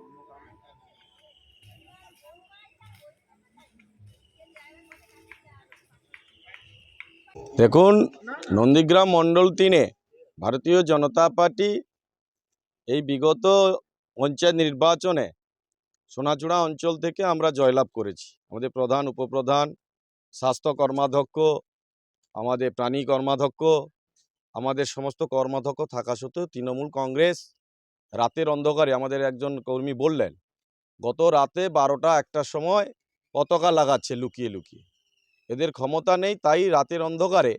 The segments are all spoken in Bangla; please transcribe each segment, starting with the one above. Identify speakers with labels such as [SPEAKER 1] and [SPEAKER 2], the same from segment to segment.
[SPEAKER 1] অন্য কারণে দেখুন, নন্দীগ্রাম মণ্ডল তিনে ভারতীয় জনতা পার্টি এই বিগত পঞ্চায়েত নির্বাচনে সোনাচূড়া অঞ্চল থেকে আমরা জয়লাভ করেছি। আমাদের প্রধান, উপপ্রধান, স্বাস্থ্য কর্মাধ্যক্ষ, আমাদের প্রাণী কর্মাধ্যক্ষ, আমাদের সমস্ত কর্মাধ্যক্ষ থাকা সত্ত্বেও তৃণমূল কংগ্রেস রাতের অন্ধকারে আমাদের একজন কর্মী বললেন, গত রাতে বারোটা একটার সময় পতাকা লাগাচ্ছে লুকিয়ে লুকিয়ে। এদের ক্ষমতা নেই, তাই রাতের অন্ধকারে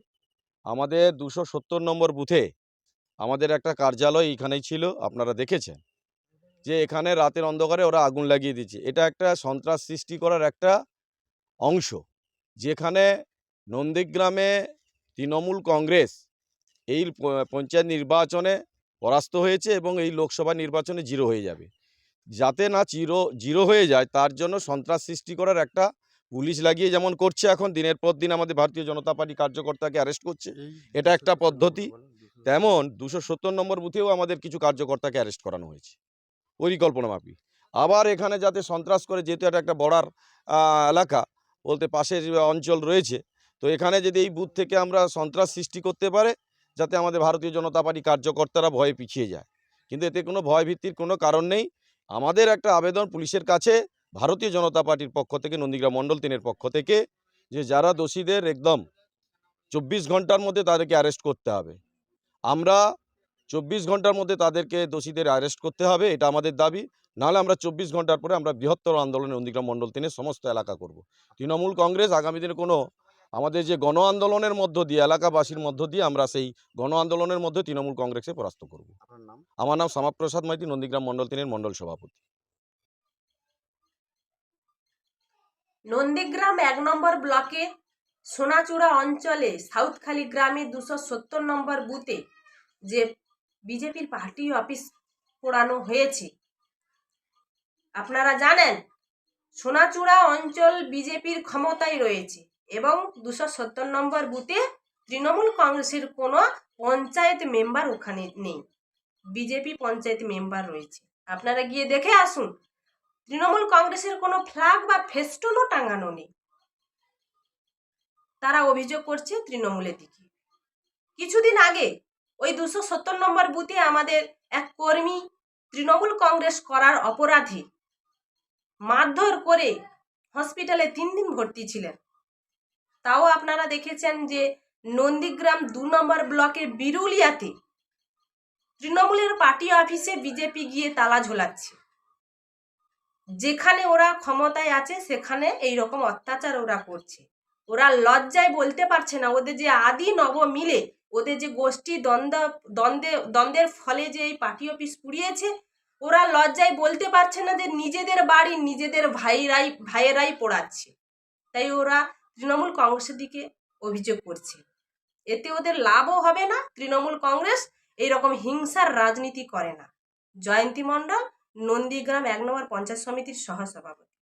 [SPEAKER 1] আমাদের দুশো সত্তর নম্বর বুথে আমাদের একটা কার্যালয় এখানেই ছিল, আপনারা দেখেছেন। যে এখানে রাতের অন্ধকারে ওরা আগুন লাগিয়ে দিচ্ছে। এটা একটা সন্ত্রাস সৃষ্টি করার একটা অংশ। যেখানে নন্দীগ্রামে তৃণমূল কংগ্রেস এই পঞ্চায়েত নির্বাচনে পরাস্ত হয়েছে এবং এই লোকসভা নির্বাচনে জিরো হয়ে যাবে। যাতে না চিরো জিরো হয়ে যায় তার জন্য সন্ত্রাস সৃষ্টি করার একটা পুলিশ লাগিয়ে যেমন করছে এখন দিনের পর দিন আমাদের ভারতীয় জনতা পার্টি কার্যকর্তাকে অ্যারেস্ট করছে। এটা একটা পদ্ধতি। তেমন দুশো সত্তর নম্বর বুথেও আমাদের কিছু কার্যকর্তাকে অ্যারেস্ট করানো হয়েছে। পরিকল্পনা মাফিক। আবার এখানে যাতে সন্ত্রাস করে যেহেতু এটা একটা বর্ডার এলাকা বলতে পাশের অঞ্চল রয়েছে তো এখানে যদি এই বুথ থেকে আমরা সন্ত্রাস সৃষ্টি করতে পারে যাতে আমাদের ভারতীয় জনতা পার্টি কার্যকর্তারা ভয়ে পিছিয়ে যায়। কিন্তু এতে কোনো ভয় ভিত্তির কোনো কারণ নেই। আমাদের একটা আবেদন পুলিশের কাছে, ভারতীয় জনতা পার্টির পক্ষ থেকে, নন্দীগ্রাম মণ্ডল তিনের পক্ষ থেকে, যে যারা দোষীদের একদম চব্বিশ ঘণ্টার মধ্যে তাদেরকে অ্যারেস্ট করতে হবে। আমরা চব্বিশ ঘণ্টার মধ্যে তাদেরকে দোষীদের অ্যারেস্ট করতে হবে, এটা আমাদের দাবি। নাহলে আমরা চব্বিশ ঘণ্টার পরে আমরা বৃহত্তর আন্দোলনে নন্দীগ্রাম মণ্ডল তিনের সমস্ত এলাকা করব। তৃণমূল কংগ্রেস আগামী দিনে কোনো আমাদের যে গণ আন্দোলনের মধ্য দিয়ে এলাকাবাসীর মধ্য দিয়ে আমরা সেই গণ আন্দোলনের মধ্যে তৃণমূল কংগ্রেসে পরাস্ত করব।
[SPEAKER 2] আপনার নাম?
[SPEAKER 1] আমার নাম শ্যামাপ্রসাদ মাইতি নন্দীগ্রাম মণ্ডল তিনের মণ্ডল সভাপতি।
[SPEAKER 3] নন্দীগ্রাম এক নম্বর ব্লকে সোনাচূড়া অঞ্চলে সাউথখালি গ্রামে দুশো সত্তর নম্বর বুথে যে বিজেপির পার্টি অফিস পোড়ানো হয়েছে। আপনারা জানেন সোনাচূড়া অঞ্চল বিজেপির ক্ষমতায় রয়েছে। এবং দুশো সত্তর নম্বর বুথে তৃণমূল কংগ্রেসের কোনো পঞ্চায়েত মেম্বার ওখানে নেই। বিজেপি পঞ্চায়েত মেম্বার রয়েছে। আপনারা গিয়ে দেখে আসুন, তৃণমূল কংগ্রেসের কোনো ফ্ল্যাগ বা ফেস্টুনও টাঙানো নেই। তারা অভিযোগ করছে তৃণমূলের দিকে। কিছুদিন আগে ওই দুশো সত্তর নম্বর বুথে আমাদের এক কর্মী তৃণমূল কংগ্রেস করার অপরাধে মারধর করে হসপিটালে তিন দিন ভর্তি ছিলেন। তাও আপনারা দেখেছেন যে নন্দীগ্রাম দু নম্বর ব্লকের বিরুলিয়াতে তৃণমূলের পার্টি অফিসে বিজেপি গিয়ে তালা ঝোলাচ্ছে। যেখানে ওরা ক্ষমতায় আছে, সেখানে এই রকম অত্যাচার ওরা করছে। ওরা লজ্জায় বলতে পারছে না, ওদের যে আদি নব মিলে, ওদের যে গোষ্ঠী দ্বন্দ্ব, দ্বন্দ্বে, দ্বন্দ্বের ফলে যে এই পার্টি অফিস পুড়িয়েছে, ওরা লজ্জায় বলতে পারছে না যে নিজেদের বাড়ি নিজেদের ভাইরাই, ভাইয়েরাই পোড়াচ্ছে। তাই ওরা তৃণমূল কংগ্রেসের দিকে অভিযোগ করছে। এতে ওদের লাভও হবে না, তৃণমূল কংগ্রেস এই রকম হিংসার রাজনীতি করে না। জয়ন্তী মণ্ডল, নন্দীগ্রাম এক নম্বর পঞ্চায়েত সমিতির সহসভাপতি।